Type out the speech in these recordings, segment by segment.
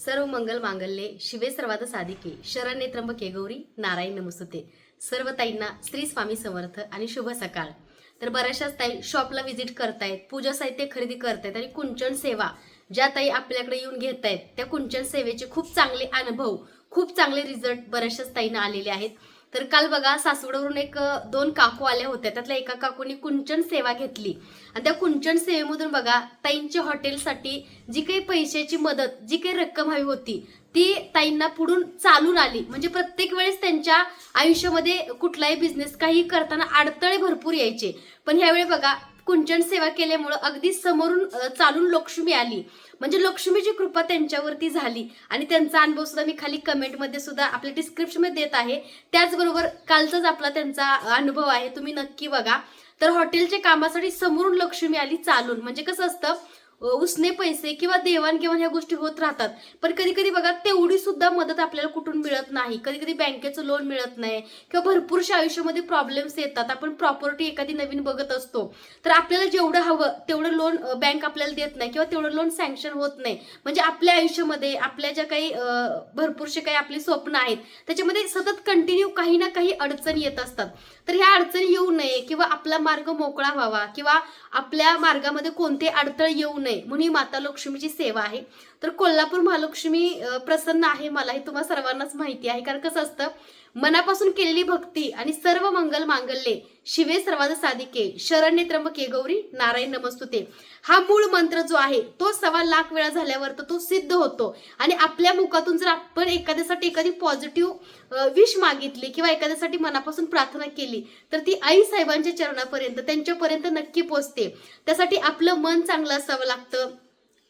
सर्व मंगल मांगल्ये शिवे सर्वात साधिके शरण्ये त्र्यंबके गौरी नारायण नमस्तुते सर्व ताईंना श्री स्वामी समर्थ आणि शुभ सकाळ. तर बऱ्याचशाच ताई शॉपला व्हिजिट करतायत पूजा साहित्य खरेदी करतायत आणि कुंचन सेवा ज्या ताई आपल्याकडे येऊन घेत आहेत त्या कुंचन सेवेचे खूप चांगले अनुभव खूप चांगले रिझल्ट बऱ्याचशाच ताईंना आलेले आहेत. तर काल बघा सासवडवरून एक दोन काकू आल्या होत्या. त्यातल्या एका काकूनी कुंचन सेवा घेतली. आणि त्या कुंचन सेवेमधून बघा ताईंच्या हॉटेलसाठी जी काही पैशाची मदत जी काही रक्कम हवी होती ती ताईंना पुढून चालून आली. म्हणजे प्रत्येक वेळेस त्यांच्या आयुष्यामध्ये कुठलाही बिझनेस काही करताना अडथळे भरपूर यायचे. पण ह्यावेळी बघा कुंचन सेवा केल्यामुळं अगदी समोरून चालून लक्ष्मी आली. म्हणजे लक्ष्मीची कृपा त्यांच्यावरती झाली. आणि त्यांचा अनुभव सुद्धा मी खाली कमेंटमध्ये सुद्धा आपल्या डिस्क्रिप्शनमध्ये देत आहे. त्याचबरोबर कालचाच आपला त्यांचा अनुभव आहे. तुम्ही नक्की बघा. तर हॉटेलच्या कामासाठी समोरून लक्ष्मी आली चालून. म्हणजे कसं असतं उसने पैसे किंवा देवाणघेवाण ह्या गोष्टी होत राहतात. पण कधी कधी बघा तेवढी सुद्धा मदत आपल्याला कुठून मिळत नाही. कधी कधी बँकेचं लोन मिळत नाही किंवा भरपूरशा आयुष्यामध्ये प्रॉब्लेम्स येतात. आपण प्रॉपर्टी एखादी नवीन बघत असतो. तर आपल्याला जेवढं हवं तेवढं लोन बँक आपल्याला देत नाही किंवा तेवढं लोन सँक्शन होत नाही. म्हणजे आपल्या आयुष्यामध्ये आपल्या ज्या काही अ, भरपूरशे काही आपली स्वप्न आहेत त्याच्यामध्ये सतत कंटिन्यू काही ना काही अडचणी येत असतात. तर ह्या अडचणी येऊ नये किंवा आपला मार्ग मोकळा व्हावा किंवा आपल्या मार्गामध्ये कोणते अडथळे येऊ नये. म्हणून ही माता लक्ष्मीची सेवा आहे. तर कोल्हापूर महालक्ष्मी प्रसन्न आहे मला हे तुम्हाला सर्वांनाच माहिती आहे. कारण कसं असतं मनापासून केलेली भक्ती आणि सर्व मंगल मांगल्ये. शिवे सर्वाद साधिके. शरण्ये त्र्यंबके गौरी नारायण नमस्तुते. हा मूळ मंत्र जो आहे तो सव्वा लाख वेळा झाल्यावर तर तो सिद्ध होतो. आणि आपल्या मुखातून जर आपण एखाद्यासाठी एखादी पॉझिटिव्ह विश मागितली किंवा एखाद्यासाठी मनापासून प्रार्थना केली तर ती आई साहेबांच्या चरणापर्यंत त्यांच्यापर्यंत नक्की पोचते. त्यासाठी आपलं मन चांगलं असावं लागतं.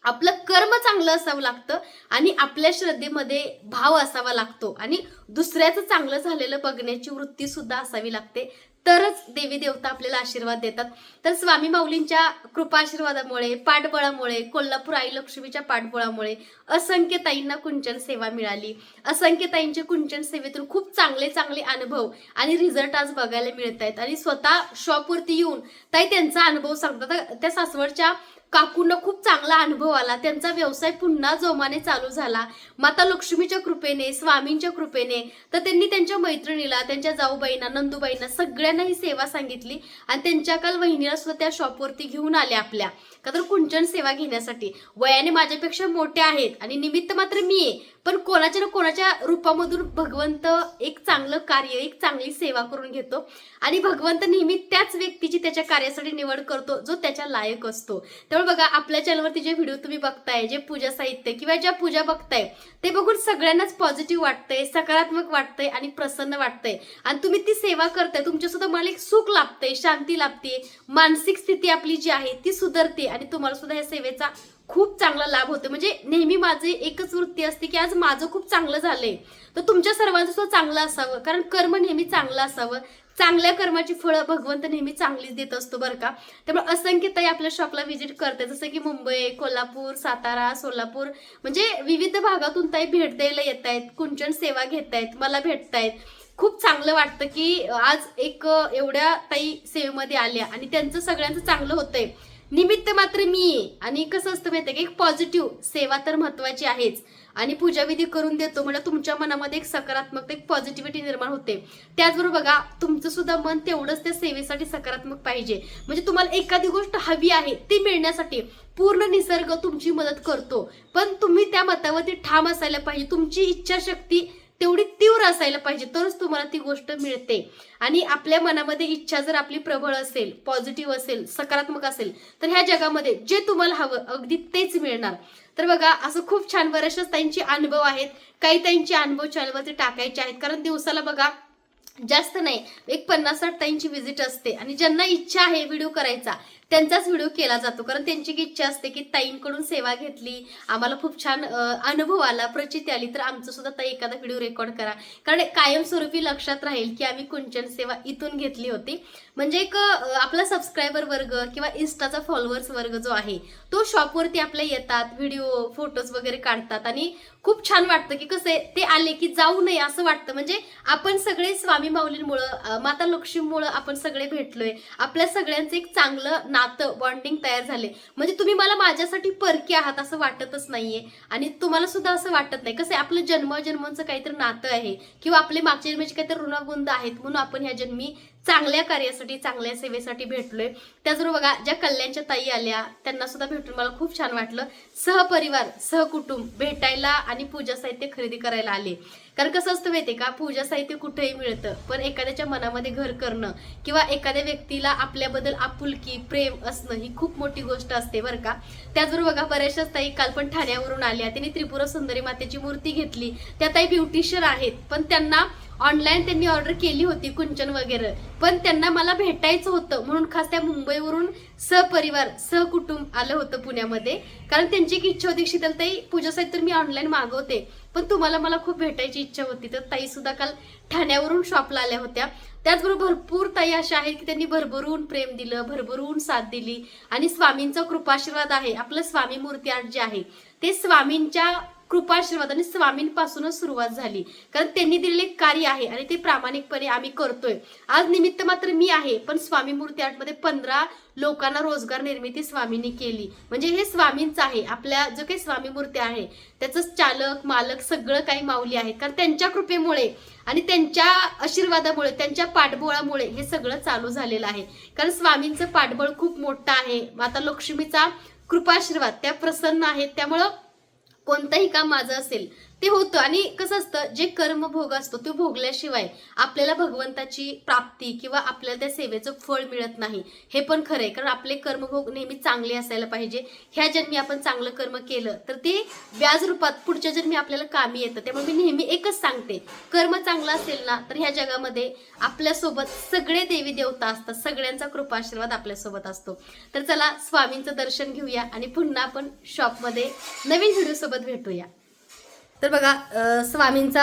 आपलं कर्म चांगलं असावं लागतं आणि आपल्या श्रद्धेमध्ये भाव असावा लागतो. आणि दुसऱ्याचं चांगलं झालेलं बघण्याची वृत्ती सुद्धा असावी लागते. तरच देवी देवता आपल्याला आशीर्वाद देतात. तर स्वामी माऊलींच्या कृपा आशीर्वादामुळे पाठबळामुळे कोल्हापूर आई लक्ष्मीच्या पाठबळामुळे असंख्य ताईंना कुंचन सेवा मिळाली. असंख्य ताईंच्या कुंचन सेवेतून खूप चांगले चांगले अनुभव आणि रिझल्ट आज बघायला मिळत आहेत आणि स्वतः शॉपवरती येऊन ताई त्यांचा अनुभव सांगतात. तर त्या सासवडच्या काकूंना खूप चांगला अनुभव आला. त्यांचा व्यवसाय पुन्हा जोमाने चालू झाला. माता लक्ष्मीच्या कृपेने स्वामींच्या कृपेने तर त्यांनी त्यांच्या मैत्रिणीला त्यांच्या जाऊबाईंना नंदूबाईंना सगळ्यांना ही सेवा सांगितली आणि त्यांच्या काल वहिनीला सुद्धा त्या शॉपवरती घेऊन आल्या आपल्या. का तर कुंचन सेवा घेण्यासाठी. वयाने माझ्यापेक्षा मोठे आहेत आणि निमित्त मात्र मी आहे. पण कोणाच्या ना कोणाच्या रूपामधून भगवंत एक चांगलं कार्य एक चांगली सेवा करून घेतो. आणि भगवंत नेहमी त्याच व्यक्तीची त्याच्या कार्यासाठी निवड करतो जो त्याच्या लायक असतो. त्यामुळे बघा आपल्या चॅनलवरती जे व्हिडिओ तुम्ही बघताय जे पूजा साहित्य किंवा ज्या पूजा बघताय ते बघून सगळ्यांनाच पॉझिटिव्ह वाटतंय सकारात्मक वाटतंय आणि प्रसन्न वाटतंय. आणि तुम्ही ती सेवा करताय तुमच्या सुद्धा मला एक सुख लाभतंय शांती लाभते मानसिक स्थिती आपली जी आहे ती सुधारते आणि तुम्हाला सुद्धा या सेवेचा खूप चांगला लाभ होतो म्हणजे नेहमी माझी एकच वृत्ती असते की आज माझं खूप चांगलं झालंय. तर तुमच्या सर्वांचं सुद्धा चांगलं असावं. कारण कर्म नेहमी चांगलं असावं. चांगल्या कर्माची फळं भगवंत नेहमी चांगलीच देत असतो बरं का. त्यामुळे असंख्य ताई आपल्या शॉपला व्हिजिट करते जसं की मुंबई कोल्हापूर सातारा सोलापूर. म्हणजे विविध भागातून ताई भेट द्यायला येत आहेत कुंचन सेवा घेत आहेत मला भेटतायत. खूप चांगलं वाटतं की आज एक एवढ्या ताई सेवेमध्ये आल्या आणि त्यांचं सगळ्यांचं चांगलं होतंय. निमित्त मात्र मी आहे. आणि कसं असतं माहितीये का एक पॉझिटिव्ह सेवा तर महत्वाची आहेच. आणि पूजाविधी करून देतो म्हणजे तुमच्या मनामध्ये एक सकारात्मक एक पॉझिटिव्हिटी निर्माण होते. त्याचबरोबर बघा तुमचं सुद्धा मन तेवढंच त्या सेवेसाठी सकारात्मक पाहिजे. म्हणजे तुम्हाला एखादी गोष्ट हवी आहे ती मिळण्यासाठी पूर्ण निसर्ग तुमची मदत करतो. पण तुम्ही त्या मतावरती ठाम असायला पाहिजे. तुमची इच्छाशक्ती तेवढी तीव्र असायला पाहिजे तरच तुम्हाला ती गोष्ट मिळते. आणि आपल्या मनामध्ये इच्छा जर आपली प्रबळ असेल पॉझिटिव्ह असेल सकारात्मक असेल तर ह्या जगामध्ये जे तुम्हाला हवं अगदी तेच मिळणार. तर बघा असं खूप छान बऱ्याचशाच त्यांचे अनुभव आहेत. काही त्यांचे अनुभव चॅनलवरती टाकायचे आहेत. कारण दिवसाला बघा जास्त नाही एक पन्नास साठ ताईंची व्हिजिट असते. आणि ज्यांना इच्छा आहे व्हिडिओ करायचा त्यांचाच व्हिडिओ केला जातो. कारण त्यांची इच्छा असते की ताईंकडून सेवा घेतली आम्हाला खूप छान अनुभव आला प्रचिती आली तर आमचं सुद्धा ताई एखादा व्हिडिओ रेकॉर्ड करा. कारण कायमस्वरूपी लक्षात राहील की आम्ही कुंचन सेवा इथून घेतली होती. म्हणजे एक आपला सबस्क्रायबर वर्ग किंवा इन्स्टाचा फॉलोअर्स वर्ग जो आहे तो शॉपवरती आपल्या येतात व्हिडिओ फोटोज वगैरे काढतात आणि खूप छान वाटतं की कसं आहे, ते आले की जाऊ नये असं वाटतं. म्हणजे आपण सगळे स्वामी माऊलींमुळं माता लक्ष्मीमुळं आपण सगळे भेटलोय. आपल्या सगळ्यांचं एक चांगलं नातं बॉन्डिंग तयार झाले. म्हणजे तुम्ही मला माझ्यासाठी परकी आहात असं वाटतच नाहीये. आणि तुम्हाला सुद्धा असं वाटत नाही. कसं आहे आपलं जन्म जन्मांचं काहीतरी नातं आहे. किंवा आपले मागच्या जन्माचे काहीतरी ऋणगुंद आहेत म्हणून आपण ह्या जन्मी चांगल्या कार्यासाठी चांगल्या सेवेसाठी भेटलोय. त्याचबरोबर बघा ज्या कल्याणच्या ताई आल्या त्यांना सुद्धा भेटून मला खूप छान वाटलं. सहपरिवार सहकुटुंब भेटायला आणि पूजा साहित्य खरेदी करायला आले. कारण कसं असतं माहिती का पूजा साहित्य कुठेही मिळतं पण एखाद्याच्या मनामध्ये घर करणं किंवा एखाद्या व्यक्तीला आपल्याबद्दल आपुलकी प्रेम असणं ही खूप मोठी गोष्ट असते बरं का. त्याचबरोबर बघा बऱ्याचशाच ताई काल पण ठाण्यावरून आल्या. त्यांनी त्रिपुरा सुंदरी मातेची मूर्ती घेतली. त्या ताई ब्युटिशियन आहेत पण त्यांना ऑनलाईन त्यांनी ऑर्डर केली होती कुंचन वगैरे. पण त्यांना मला भेटायचं होतं. म्हणून खास त्या मुंबईवरून सहपरिवार सहकुटुंब आलं होतं पुण्यामध्ये. कारण त्यांची एक इच्छा होती शीतलताई पूजा तर मी ऑनलाईन मागवते. पण तुम्हाला मला खूप भेटायची इच्छा होती. तर ताई सुद्धा काल ठाण्यावरून शॉपला आल्या होत्या. त्याचबरोबर भरपूर ताई अशा आहेत की त्यांनी भरभरून प्रेम दिलं भरभरून साथ दिली. आणि स्वामींचा कृपाशीर्वाद आहे. आपलं स्वामी मूर्ती आर्ट जे आहे ते स्वामींच्या कृपाशीर्वाद आणि स्वामींपासूनच सुरुवात झाली. कारण त्यांनी दिलेले कार्य आहे आणि ते प्रामाणिकपणे आम्ही करतोय. आज निमित्त मात्र मी आहे पण स्वामी मूर्ती आर्टमध्ये पंधरा लोकांना रोजगार निर्मिती स्वामींनी केली. म्हणजे हे स्वामींचं आहे. आपल्या जो काही स्वामी मूर्ती आहे त्याचं चालक मालक सगळं काही माऊली आहे. कारण त्यांच्या कृपेमुळे आणि त्यांच्या आशीर्वादामुळे त्यांच्या पाठबळामुळे हे सगळं चालू झालेलं आहे. कारण स्वामींचं पाठबळ खूप मोठं आहे. माता लक्ष्मीचा कृपाशीर्वाद त्या प्रसन्न आहेत. त्यामुळं कोणतंही काम माझं असेल ते होतं. आणि कसं असतं जे कर्मभोग असतो तो भोगल्याशिवाय आपल्याला भगवंताची प्राप्ती किंवा आपल्याला त्या सेवेचं फळ मिळत नाही. हे पण खरं आहे. कारण आपले कर्मभोग नेहमी चांगले असायला पाहिजे. ह्या जन्मी आपण चांगलं कर्म केलं तर ते व्याज रूपात पुढच्या जन्मी आपल्याला कामी येतं त्यामुळे मी नेहमी एकच सांगते. कर्म चांगलं असेल ना तर ह्या जगामध्ये आपल्यासोबत सगळे देवी देवता असतात. सगळ्यांचा कृपाशीर्वाद आपल्यासोबत असतो. तर चला स्वामींचं दर्शन घेऊया आणि पुन्हा आपण शॉपमध्ये नवीन व्हिडिओसोबत भेटूया. तर बघा स्वामींचा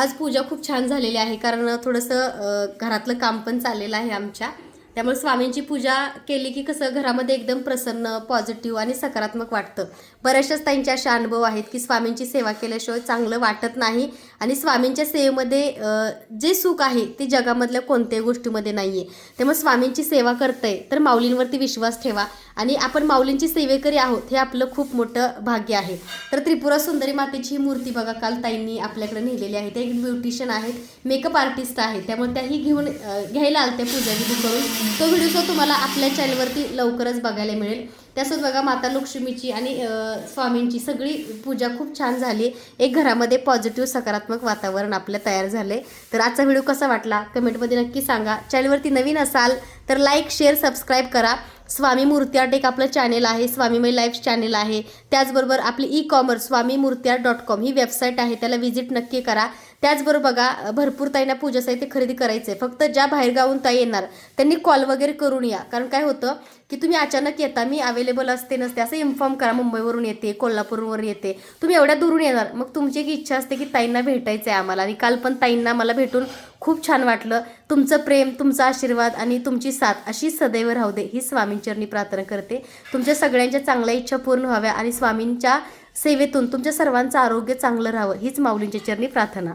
आज पूजा खूप छान झालेली आहे. कारण थोडंसं घरातलं काम पण चाललेलं आहे आमच्या. त्यामुळे स्वामींची पूजा केली की कसं घरामध्ये एकदम प्रसन्न पॉझिटिव्ह आणि सकारात्मक वाटतं. बऱ्याचशाच त्यांचे असे अनुभव आहेत की स्वामींची सेवा केल्याशिवाय चांगलं वाटत नाही आणि स्वामींच्या सेवेमध्ये जे सुख आहे ते जगामधल्या कोणत्याही गोष्टीमध्ये नाही आहे त्यामुळे स्वामींची सेवा करतंय तर माऊलींवरती विश्वास ठेवा आणि आपण माऊलींची सेवेकरी आहोत हे आपलं खूप मोठं भाग्य आहे. तर त्रिपुरा सुंदरी मातेची ही मूर्ती बघा काल ताईंनी आपल्याकडे नेलेली आहे. त्या एक ब्युटिशियन आहेत मेकअप आर्टिस्ट आहेत. त्यामुळे त्याही घेऊन घ्यायला आलत्या पूजा विधी करून तो व्हिडिओ सुद्धा तुम्हाला आपल्या चॅनलवरती लवकरच बघायला मिळेल. त्यासोबत बघा माता लक्ष्मीची आणि स्वामींची सगळी पूजा खूप छान झाली. एक घरामध्ये पॉझिटिव्ह सकारात्मक वातावरण आपलं तयार झाले तर आजचा व्हिडिओ कसा वाटला? कमेंटमध्ये नक्की सांगा. चॅनलवरती नवीन असाल तर लाईक शेअर सबस्क्राईब करा. स्वामी मूर्ती आर्ट एक आपलं चॅनेल आहे स्वामीमय लाईफ चॅनेल आहे. त्याचबरोबर आपली e commerce Swami Murti art dot com ही वेबसाईट आहे. त्याला व्हिजिट नक्की करा. त्याचबरोबर बघा भरपूर ताईंना पूजा साहित्य खरेदी करायचं आहे फक्त ज्या बाहेरगावून ताई येणार त्यांनी कॉल वगैरे करून या. कारण काय होतं की तुम्ही अचानक येता मी अवेलेबल असते नसते असं इन्फॉर्म करा. मुंबईवरून येते कोल्हापूरवरून येते. तुम्ही एवढ्या दुरून येणार. मग तुमची एक इच्छा असते की ताईंना भेटायचं आहे आम्हाला. आणि काल पण ताईंना मला भेटून खूप छान वाटलं. तुमचं प्रेम तुमचा आशीर्वाद आणि तुमची साथ अशी सदैव राहू दे ही स्वामींचरणी प्रार्थना करते. तुमच्या सगळ्यांच्या चांगल्या इच्छा पूर्ण व्हाव्या आणि स्वामींच्या सेवेतून तुमच्या सर्वांचं आरोग्य चांगलं राहावं हीच माऊलींच्या चरणी प्रार्थना.